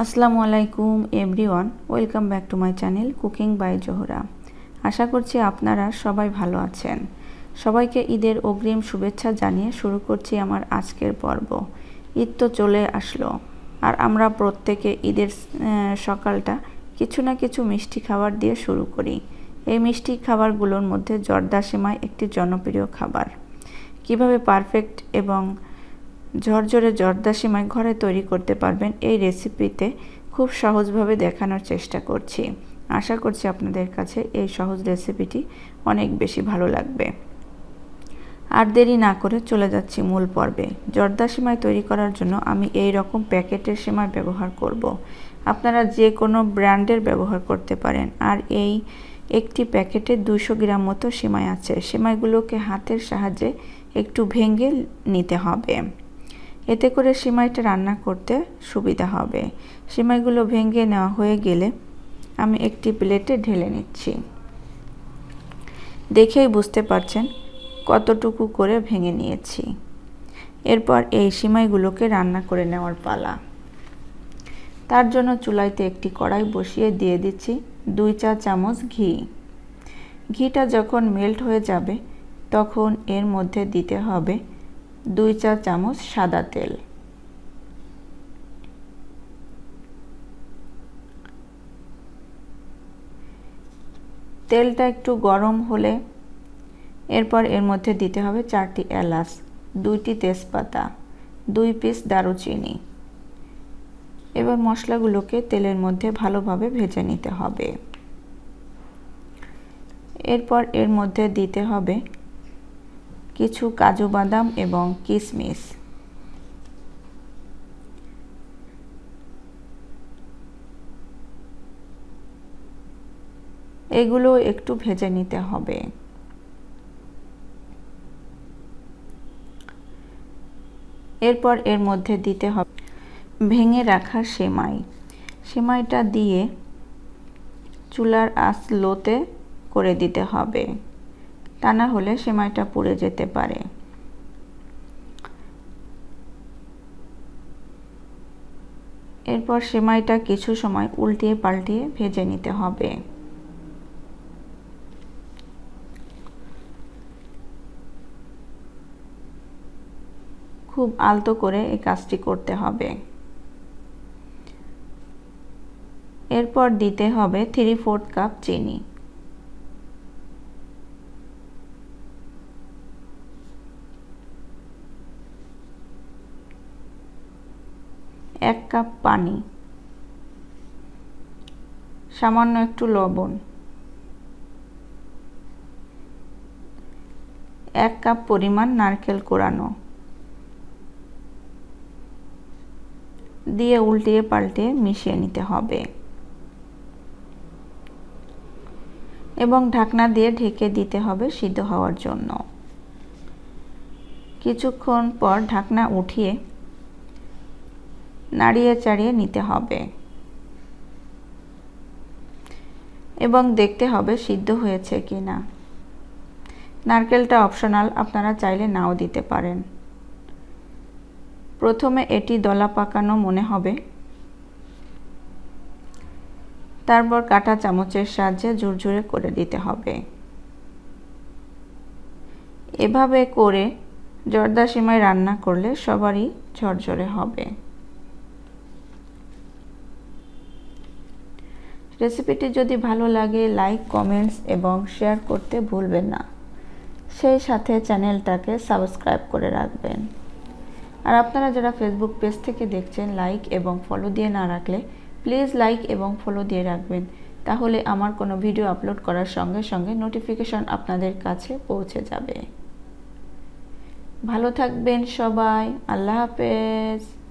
আসসালামু আলাইকুম, everyone. Welcome back to my channel cooking by Zohra. আশা করছি আপনারা সবাই ভালো আছেন। সবাইকে ঈদের অগ্রিম শুভেচ্ছা জানিয়ে শুরু করছি আমার আজকের পর্ব। ঈদ তো চলে আসলো, আর আমরা প্রত্যেকে ঈদের সকালটা কিছু না কিছু মিষ্টি খাবার দিয়ে শুরু করি। এই মিষ্টি খাবারগুলোর মধ্যে জর্দা সেমাই একটি জনপ্রিয় খাবার। কীভাবে পারফেক্ট এবং ঝরঝরে জর্দা সিমাই ঘরে তৈরি করতে পারবেন এই রেসিপিতে খুব সহজভাবে দেখানোর চেষ্টা করছি। আশা করছি আপনাদের কাছে এই সহজ রেসিপিটি অনেক বেশি ভালো লাগবে। আর দেরি না করে চলে যাচ্ছি মূল পর্বে। জর্দা সিমাই তৈরি করার জন্য আমি এই রকম প্যাকেটের সিমাই ব্যবহার করব। আপনারা যে কোনো ব্র্যান্ডের ব্যবহার করতে পারেন। আর এই একটি প্যাকেটে দুশো গ্রাম মতো সিমাই আছে। সিমাইগুলোকে হাতের সাহায্যে একটু ভেঙে নিতে হবে। এতে করে সিমাইটা রান্না করতে সুবিধা হবে। সিমাইগুলো ভেঙে নেওয়া হয়ে গেলে আমি একটি প্লেটে ঢেলে নিচ্ছি। দেখেই বুঝতে পারছেন কতটুকু করে ভেঙে নিয়েছি। এরপর এই সিমাইগুলোকে রান্না করে নেওয়ার পালা। তার জন্য চুলাইতে একটি কড়াই বসিয়ে দিয়ে দিচ্ছি দুই চা চামচ ঘি। ঘিটা যখন মেল্ট হয়ে যাবে, তখন এর মধ্যে দিতে হবে দুই চা চামচ সাদা তেল। তেলটা একটু গরম হলে এরপর এর মধ্যে দিতে হবে চারটি এলাচ, দুইটি তেজপাতা, দুই পিস দারুচিনি এবার মশলাগুলোকে তেলের মধ্যে ভালোভাবে ভেজে নিতে হবে। এরপর এর মধ্যে দিতে হবে কিছু কাজু বাদাম এবং কিশমিশ এগুলো একটু ভেজে নিতে হবে। এরপর এর মধ্যে দিতে হবে ভেঙে রাখা সেমাই। সেমাইটা দিয়ে চুলার আঁচ লোতে করে দিতে হবে। তা না হলে সেমাইটা পুড়ে যেতে পারে। এরপর সেমাইটা কিছু সময় উল্টিয়ে পাল্টিয়ে ভেজে নিতে হবে। খুব আলতো করে এই কাজটি করতে হবে। এরপর দিতে হবে থ্রি ফোর্থ কাপ চিনি। এক কাপ পানি। সামান্য একটু লবণ। এক কাপ পরিমাণ নারকেল কোরানো। দিয়ে উল্টিয়ে পাল্টে মিশিয়ে নিতে হবে। এবং ঢাকনা দিয়ে ঢেকে দিতে হবে সিদ্ধ হওয়ার জন্য। কিছুক্ষণ পর ঢাকনা উঠিয়ে নাড়িয়ে চাড়িয়ে নিতে হবে। এবং দেখতে হবে সিদ্ধ হয়েছে কি না নারকেলটা অপশনাল, আপনারা চাইলে নাও দিতে পারেন। প্রথমে এটি দলা পাকানো মনে হবে। তারপর কাটা চামচের সাহায্যে ঝুরঝুরে করে দিতে হবে। এভাবে করে জর্দা সিমাই রান্না করলে সবারই ঝরঝরে হবে। রেসিপিটি যদি ভালো লাগে লাইক কমেন্টস এবং শেয়ার করতে ভুলবেন না। সেই সাথে চ্যানেলটাকে সাবস্ক্রাইব করে রাখবেন। আর আপনারা যারা ফেসবুক পেজ থেকে দেখছেন লাইক এবং ফলো দিয়ে না রাখলে প্লিজ লাইক এবং ফলো দিয়ে রাখবেন। তাহলে আমার কোনো ভিডিও আপলোড করার সঙ্গে সঙ্গে নোটিফিকেশন আপনাদের কাছে পৌঁছে যাবে। ভালো থাকবেন সবাই, আল্লাহ হাফেজ।